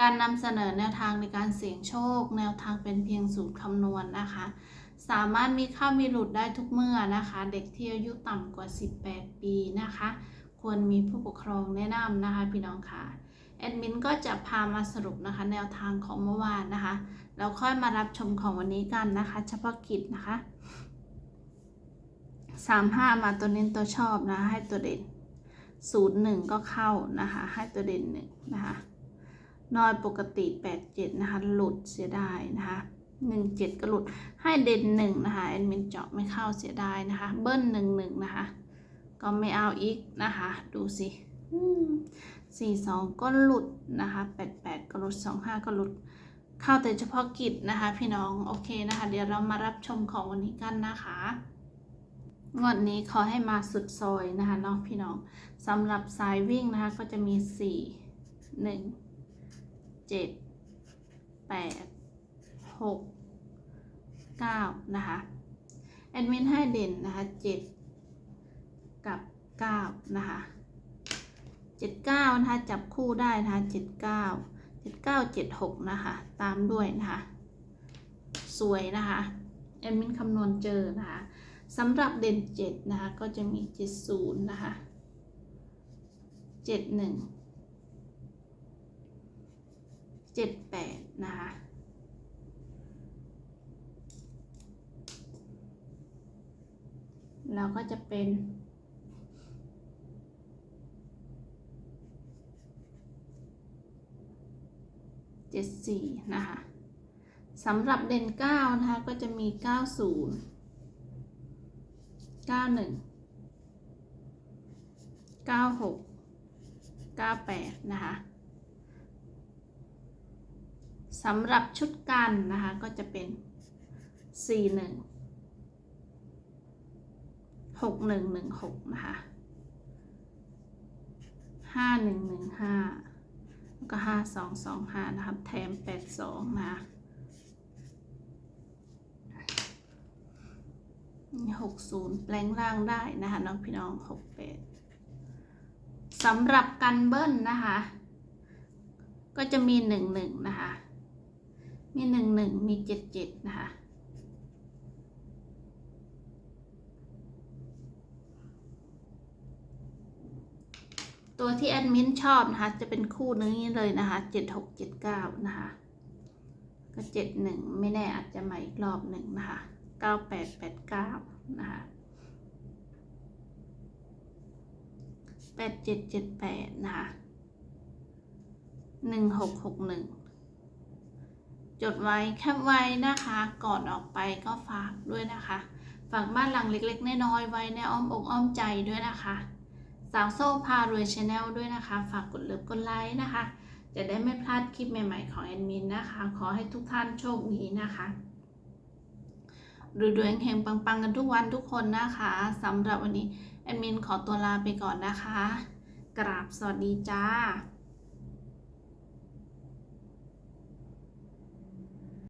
การนำเสนอแนวทางในการเสี่ยงโชค แนวทางเป็นเพียงสูตรคำนวณนะคะ สามารถมีเข้ามีหลุดได้ทุกเมื่อนะคะ เด็กที่อายุต่ำกว่า 18 ปีนะคะ ควรมีผู้ปกครองแนะนำนะคะพี่น้องค่ะแอดมินก็จะพามาสรุปนะคะ แนวทางของเมื่อวานนะคะแล้วค่อยมารับชมของวันนี้กันนะคะ เฉพาะกิจนะคะสามห้ามาตัวเน้นตัวชอบนะ ให้ตัวเด่นศูนย์หนึ่งก็เข้านะคะ ให้ตัวเด่นหนึ่งนะคะ นอยปกติแปดเจ็ดนะคะ หลุดเสียดายนะคะหนึ่งเจ็ดก็หลุด ให้เด่นหนึ่งนะคะแอดมินเจาะไม่เข้าเสียดายนะคะ เบิ้ลหนึ่งหนึ่งนะคะ ก็ไม่เอาอีกนะคะ ดูสิสี่สองก็หลุดนะคะแปดแปดก็หลุดสองห้าก็หลุด เข้าแต่เฉพาะกิจนะคะ พี่น้องโอเคนะคะ เดี๋ยวเรามารับชมของวันนี้กันนะคะงวดนี้ขอให้มาสุดซอยนะคะน้องพี่น้องสำหรับสายวิ่งนะคะก็จะมีสี่หนึ่ง เจ็ดแปดหกเก้านะคะแอดมินให้เด่นนะคะเจ็ดกับเก้านะคะเจ็ดเก้านะคะจับคู่ได้นะคะเจ็ดเก้าเจ็ดเก้าเจ็ดหกนะคะตามด้วยนะคะสวยนะคะแอดมินคำนวณเจอนะคะสำหรับเด่นเจ็ดนะคะก็จะมีเจ็ดศูนย์นะคะเจ็ดหนึ่ง เจ็ดแปดนะคะแล้วก็จะเป็นเจ็ดสี่นะคะสำหรับเด่นเก้านะคะ ก็จะมีเก้าศูนย์เก้าหนึ่งเก้าหกเก้าแปดนะคะ สำหรับชุดกันนะคะ ก็จะเป็นสี่หนึ่งหกหนึ่งหนึ่งหกนะคะห้าหนึ่งหนึ่งห้าแล้วก็ห้าสองสองห้านะครับ แถมแปดสองนะคะหกศูนย์แปลงร่างได้นะคะน้องพี่น้องหกแปดสำหรับกันเบิ้ลนะคะ ก็จะมีหนึ่งหนึ่งนะคะ มีหนึ่งหนึ่งมีเจ็ดเจ็ดนะคะ ตัวที่แอดมินชอบนะคะ จะเป็นคู่นี้เลยนะคะเจ็ดหกเจ็ดเก้านะคะ ก็เจ็ดหนึ่งไม่แน่อาจจะมาอีกรอบหนึ่งนะคะเก้าแปดแปดเก้านะคะแปดเจ็ดเจ็ดแปดนะคะหนึ่งหกหกหนึ่ง จดไว้แคปไว้นะคะ ก่อนออกไปก็ฝากด้วยนะคะ ฝากบ้านหลังเล็กๆน้อยๆไว้ในอ้อมอกอ้อมใจด้วยนะคะ สาวโซ่พารวยชาแนลด้วยนะคะ ฝากกดเลิฟกดไลค์นะคะ จะได้ไม่พลาดคลิปใหม่ๆของแอดมินนะคะ ขอให้ทุกท่านโชคดีนะคะรวยๆเฮงๆปังๆกันทุกวันทุกคนนะคะสำหรับวันนี้แอดมินขอตัวลาไปก่อนนะคะ กราบสวัสดีจ้า